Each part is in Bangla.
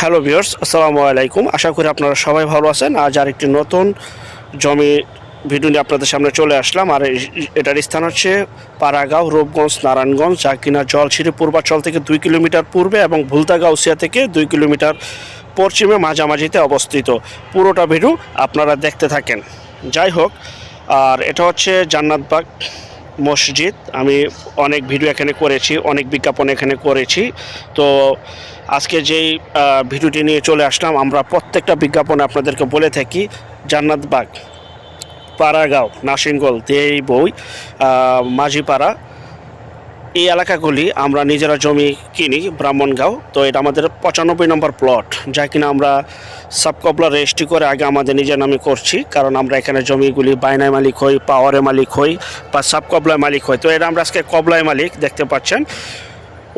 হ্যালো ভিউয়ার্স, আসসালামু আলাইকুম। আশা করি আপনারা সবাই ভালো আছেন। আজ আর একটি নতুন জমি ভিডিও নিয়ে আপনাদের সামনে চলে আসলাম। আর এটার স্থান হচ্ছে পাড়াগাঁও, রূপগঞ্জ, নারায়ণগঞ্জ যা কিনা জলছিরি পূর্বাচল থেকে দুই কিলোমিটার পূর্বে এবং ভুলতাগাউসিয়া থেকে দুই কিলোমিটার পশ্চিমে মাঝামাঝিতে অবস্থিত। পুরোটা ভিডিও আপনারা দেখতে থাকেন। যাই হোক, আর এটা হচ্ছে জান্নাতবাগ মসজিদ। আমি অনেক ভিডিও এখানে করেছি, অনেক বিজ্ঞাপন এখানে করেছি। তো আজকে যেই ভিডিওটি নিয়ে চলে আসলাম, আমরা প্রত্যেকটা বিজ্ঞাপনে আপনাদেরকে বলে থাকি জান্নাতবাগ পাড়াগাঁও নাসিঙ্গল দেই বই মাঝিপাড়া এই এলাকাগুলি আমরা নিজেরা জমি কিনি ব্রাহ্মণগাঁও। তো এটা আমাদের পঁচানব্বই নম্বর প্লট যা কিনা আমরা সাবকপলা রেজিস্ট্রি করে আগে আমাদের নিজের নামে করছি, কারণ আমরা এখানে জমিগুলি বায়নায় মালিক হই পাওয়ারে মালিক হই বা সাবকবলায় মালিক হই। তো এটা আমরা আজকে কবলায় মালিক দেখতে পাচ্ছেন।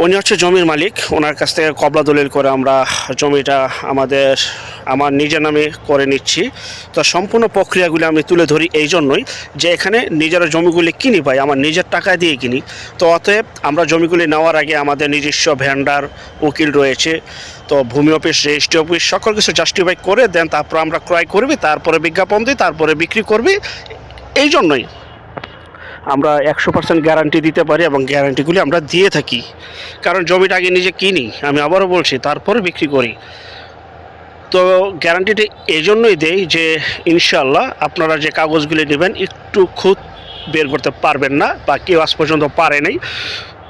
উনি হচ্ছে জমির মালিক। ওনার কাছ থেকে কবলা দলিল করে আমরা জমিটা আমাদের, আমার নিজের নামে করে নিচ্ছি। তো সম্পূর্ণ প্রক্রিয়াগুলি আমি তুলে ধরি এই জন্যই যে এখানে নিজেরা জমিগুলি কিনি পাই আমার নিজের টাকায় দিয়ে কিনি। তো অতএব আমরা জমিগুলি নেওয়ার আগে আমাদের নিজস্ব ভ্যান্ডার উকিল রয়েছে, তো ভূমি অফিস, রেজিস্ট্রি অফিস, সকল কিছু জাস্টিফাই করে দেন, তারপর আমরা ক্রয় করবি, তারপরে বিজ্ঞাপন দিই, তারপরে বিক্রি করবি। এই জন্যই আমরা একশো পার্সেন্ট গ্যারান্টি দিতে পারি এবং গ্যারান্টিগুলি আমরা দিয়ে থাকি। কারণ জমিটা আগে নিজে কিনি, আমি আবারও বলছি, তারপরে বিক্রি করি। তো গ্যারান্টিটি এই জন্যই দেই যে ইনশাল্লাহ আপনারা যে কাগজগুলি নেবেন, একটু খুঁত বের করতে পারবেন না বা কেউ আজ পর্যন্ত পারে নাই।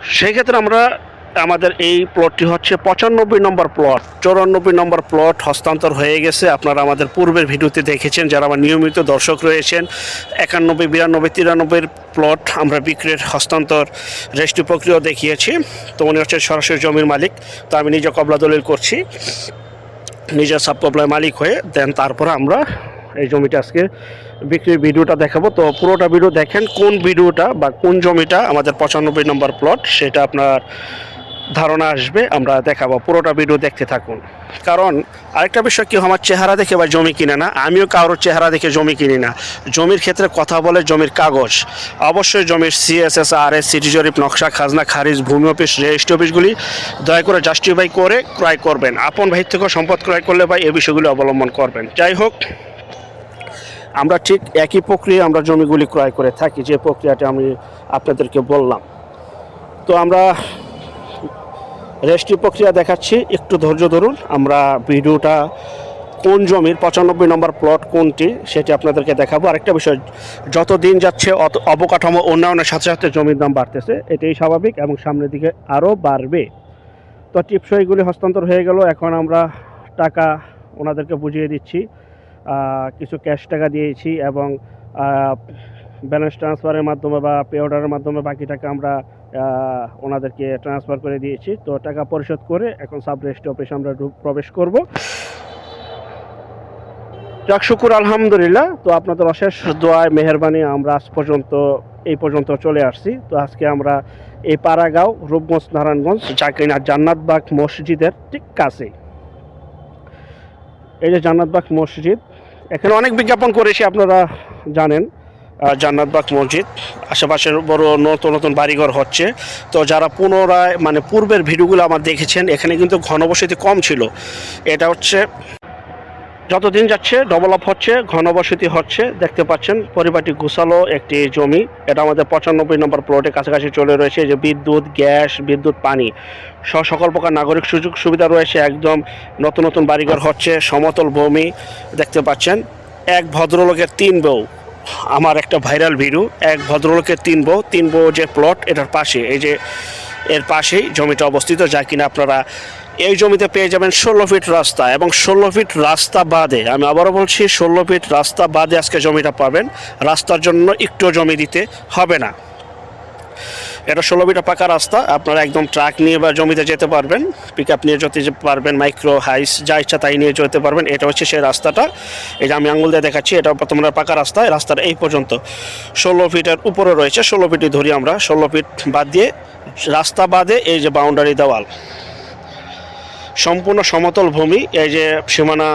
সেই ক্ষেত্রে আমরা আমাদের এই প্লটটি হচ্ছে পঁচানব্বই নম্বর প্লট চৌরানব্বই নম্বর প্লট হস্তান্তর হয়ে গেছে। আপনারা আমাদের পূর্বের ভিডিওতে দেখেছেন, যারা আমার নিয়মিত দর্শক রয়েছেন, একানব্বই, বিরানব্বই, তিরানব্বইয়ের প্লট আমরা বিক্রির হস্তান্তর রেজিস্ট্রি প্রক্রিয়া দেখিয়েছি। তো উনি হচ্ছে সরাসরি জমির মালিক। তো আমি নিজে কবলা দলিল করছি। নিজের সাব কবলার মালিক হয়ে, দেন তারপরে আমরা এই জমিটা আজকে বিক্রির ভিডিওটা দেখাবো। তো পুরোটা ভিডিও দেখেন, কোন ভিডিওটা বা কোন জমিটা আমাদের পঁচানব্বই নম্বর প্লট সেটা আপনার ধারণা আসবে, আমরা দেখাবো। পুরোটা ভিডিও দেখতে থাকুন। কারণ আরেকটা বিষয় কি, আমার চেহারা দেখে বা জমি কিনে না, আমিও কারোর চেহারা দেখে জমি কিনি না। জমির ক্ষেত্রে কথা বলে জমির কাগজ। অবশ্যই জমির সিএসএস আর এস সিটি জরিপ, নকশা, খাজনা, খারিজ, ভূমি অফিস, রেজিস্ট্রি অফিসগুলি দয়া করে জাস্টিফাই করে ক্রয় করবেন। আপন ভাই থেকে সম্পদ ক্রয় করলে ভাই এই বিষয়গুলি অবলম্বন করবেন। যাই হোক, আমরা ঠিক একই প্রক্রিয়া আমরা জমিগুলি ক্রয় করে থাকি, যে প্রক্রিয়াটা আমি আপনাদেরকে বললাম। তো আমরা রেজিস্ট্রি প্রক্রিয়া দেখাচ্ছি, একটু ধৈর্য ধরুন, আমরা ভিডিওটা কোন জমির, পঁচানব্বই নম্বর প্লট কোনটি, সেটি আপনাদেরকে দেখাবো। আরেকটা বিষয় যত দিন যাচ্ছে অত অবকাঠামো উন্নয়নের সাথে সাথে জমির দাম বাড়তেছে, এটাই স্বাভাবিক এবং সামনের দিকে আরও বাড়বে। তো টিপসইগুলি হস্তান্তর হয়ে গেল, এখন আমরা টাকা ওনাদেরকে বুঝিয়ে দিচ্ছি কিছু ক্যাশ টাকা দিয়েছি এবং ব্যালেন্স ট্রান্সফারের মাধ্যমে বা পে অর্ডারের মাধ্যমে বাকি টাকা আমরা ওনাদেরকে ট্রান্সফার করে দিয়েছি। তো টাকা পরিশোধ করে এখন সাব রেজিস্ট্রি অফিসে আমরা প্রবেশ করব। যাক, শুকুর, আলহামদুলিল্লাহ। তো আপনাদের অশেষ দোয়ায় মেহরবানি, আমরা আজ পর্যন্ত, এই পর্যন্ত চলে আসছি। তো আজকে আমরা এই পাড়াগাঁও, রূপগঞ্জ, নারায়ণগঞ্জ যা কিনা জান্নাতবাগ মসজিদের ঠিক কাছে এই যে জান্নাতবাগ মসজিদ, এখানে অনেক বিজ্ঞাপন করেছি, আপনারা জানেন। জান্নাতবাগ মসজিদ। আশেপাশের বড় নতুন নতুন বাড়িঘর হচ্ছে। তো যারা পুনরায় মানে পূর্বের ভিডিওগুলো আমার দেখেছেন, এখানে কিন্তু ঘনবসতি কম ছিল। এটা হচ্ছে, যতদিন যাচ্ছে ডেভেলপ হচ্ছে, ঘনবসতি হচ্ছে। দেখতে পাচ্ছেন, পরিবারটি গুছালো একটি জমি। এটা আমাদের পঁচানব্বই নম্বর প্লটের কাছাকাছি চলে রয়েছে। যে বিদ্যুৎ, গ্যাস, বিদ্যুৎ, পানি সহ সকল প্রকার নাগরিক সুযোগ সুবিধা রয়েছে। একদম নতুন নতুন বাড়িঘর হচ্ছে, সমতল ভূমি। দেখতে পাচ্ছেন, এক ভদ্রলোকের তিন বউ। আমার একটা ভাইরাল ভিডিও, এক ভদ্রলোকের তিন বউ তিন বউ যে প্লট এটার পাশে, এই যে এর পাশেই জমিটা অবস্থিত, যা কিনা আপনারা এই জমিতে পেয়ে যাবেন ষোলো ফিট রাস্তা এবং ষোলো ফিট রাস্তা বাদে, আমি আবারও বলছি, ষোলো ফিট রাস্তা বাদে আজকে জমিটা পাবেন। রাস্তার জন্য একটু জমি দিতে হবে না। এটা ষোলো ফিটা পাকা রাস্তা। আপনারা একদম ট্রাক নিয়ে বা জমিতে যেতে পারবেন পিক আপ নিয়ে যেতে পারবেন মাইক্রো হাইস যা ইচ্ছা তাই নিয়ে যেতে পারবেন। এটা হচ্ছে সেই রাস্তাটা। এই যে আমি আঙুল দিয়ে দেখাচ্ছি এটা তোমরা পাকা রাস্তা। এই রাস্তার এই পর্যন্ত ষোলো ফিটের উপরে রয়েছে, ষোলো ফিটই ধরি আমরা। ষোলো ফিট বাদ দিয়ে রাস্তা বাদে এই যে বাউন্ডারি দেওয়াল। সম্পূর্ণ সমতল ভূমি, এই যে সীমানা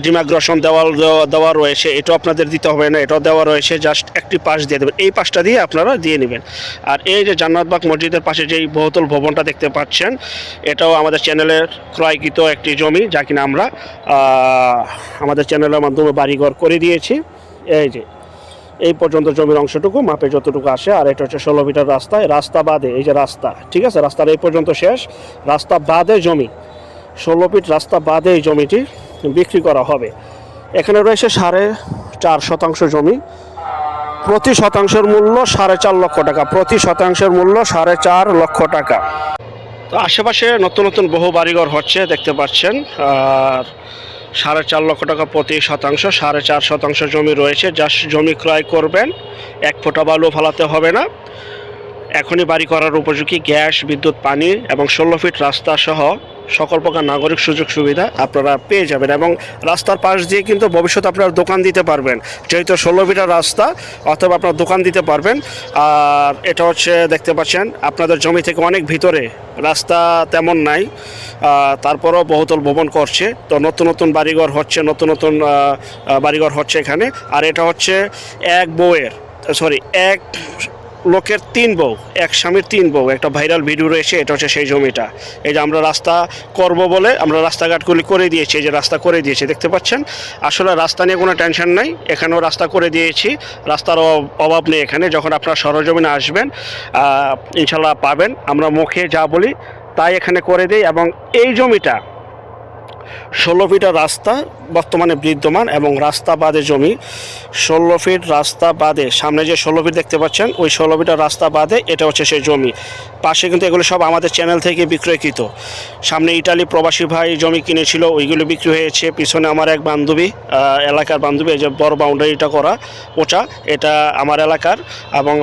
ডিমাগ্রেশন দেওয়াল দেওয়া- রয়েছে, এটাও আপনাদের দিতে হবে না, এটাও দেওয়া রয়েছে, জাস্ট একটি পাশ দিয়ে দেবেন। এই পাশটা দিয়ে আপনারা দিয়ে নেবেন। আর এই যে জান্নাতবাগ মসজিদের পাশে যেই বহুতল ভবনটা দেখতে পাচ্ছেন, এটাও আমাদের চ্যানেলের ক্রয়কৃত একটি জমি, যা কিনা আমরা আমাদের চ্যানেলের মাধ্যমে বাড়িঘর করে দিয়েছি। এই যে, এই পর্যন্ত জমির অংশটুকু, মাপে যতটুকু আসে, আর এটা হচ্ছে ষোলো মিটার রাস্তা এই রাস্তা বাদে, এই যে রাস্তা, ঠিক আছে? রাস্তার এই পর্যন্ত শেষ, রাস্তা বাদে জমি। ষোলো ফিট রাস্তা বাদে এই জমিটি বিক্রি করা হবে। এখানে রয়েছে সাড়ে চার শতাংশ জমি। প্রতি শতাংশের মূল্য সাড়ে চার লক্ষ টাকা। প্রতি শতাংশের মূল্য সাড়ে চার লক্ষ টাকা। তো আশেপাশে নতুন নতুন বহু বাড়িঘর হচ্ছে, দেখতে পাচ্ছেন। আর সাড়ে চার লক্ষ টাকা প্রতি শতাংশ, সাড়ে চার শতাংশ জমি রয়েছে। যা জমি ক্রয় করবেন, এক ফোঁটা বালু ফালাতে হবে না। এখনই বাড়ি করার উপযোগী গ্যাস, বিদ্যুৎ, পানি এবং ষোলো ফিট রাস্তা সহ সকল প্রকার নাগরিক সুযোগ সুবিধা আপনারা পেয়ে যাবেন এবং রাস্তার পাশ দিয়ে কিন্তু ভবিষ্যতে আপনারা দোকান দিতে পারবেন। যেহেতু ষোলো মিটার রাস্তা, অথবা আপনার দোকান দিতে পারবেন। আর এটা হচ্ছে দেখতে পাচ্ছেন, আপনাদের জমি থেকে অনেক ভিতরে রাস্তা তেমন নাই। তারপরও বহুতল ভবন করছে। তো নতুন নতুন বাড়িঘর হচ্ছে, নতুন নতুন বাড়িঘর হচ্ছে এখানে। আর এটা হচ্ছে এক বউয়ের, সরি, এক লোকের তিন বউ, এক স্বামীর তিন বউ, একটা ভাইরাল ভিডিও রয়েছে, এটা হচ্ছে সেই জমিটা। এই যে আমরা রাস্তা করব বলে আমরা রাস্তাঘাটগুলি করে দিয়েছি, এই যে রাস্তা করে দিয়েছি, দেখতে পাচ্ছেন? আসলে রাস্তা নিয়ে কোনো টেনশন নাই, এখানেও রাস্তা করে দিয়েছি, রাস্তার অভাব নেই এখানে, যখন আপনার সরজমিনে আসবেন ইনশাল্লাহ পাবেন। আমরা মুখে যা বলি তাই এখানে করে দিই এবং এই জমিটা ষোলো ফিটের রাস্তা বর্তমানে বিদ্যমান এবং রাস্তা বাদে জমি। ষোলো ফিট রাস্তা বাদে, সামনে যে ষোলো ফিট দেখতে পাচ্ছেন, ওই ষোলো ফিটের রাস্তা বাদে এটা হচ্ছে সেই জমি। পাশে কিন্তু এগুলো সব আমাদের চ্যানেল থেকে বিক্রয়কৃত। সামনে ইটালি প্রবাসী ভাই জমি কিনেছিল, ওইগুলো বিক্রি হয়েছে। পিছনে আমার এক বান্ধবী এলাকার বান্ধবী, এই যে বড় বাউন্ডারিটা করা ওটা এটা আমার এলাকার এবং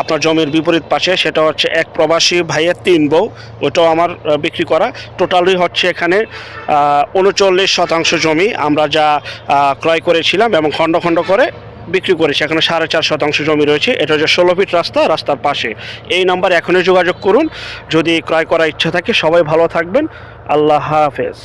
আপনার জমির বিপরীত পাশে সেটা হচ্ছে এক প্রবাসী ভাইয়ের তিন বউ, ওটাও আমার বিক্রি করা। টোটালি হচ্ছে এখানে উনচল্লিশ শতাংশ জমি আমরা যা ক্রয় করেছিলাম এবং খণ্ড খণ্ড করে বিক্রি করেছি এখানে সাড়ে চার শতাংশ জমি রয়েছে। এটা হচ্ছে ষোলো ফিট রাস্তা, রাস্তার পাশে। এই নাম্বার এখনই যোগাযোগ করুন। যদি ক্রয় করার ইচ্ছা থাকে, সবাই ভালো থাকবেন। আল্লাহ হাফেজ।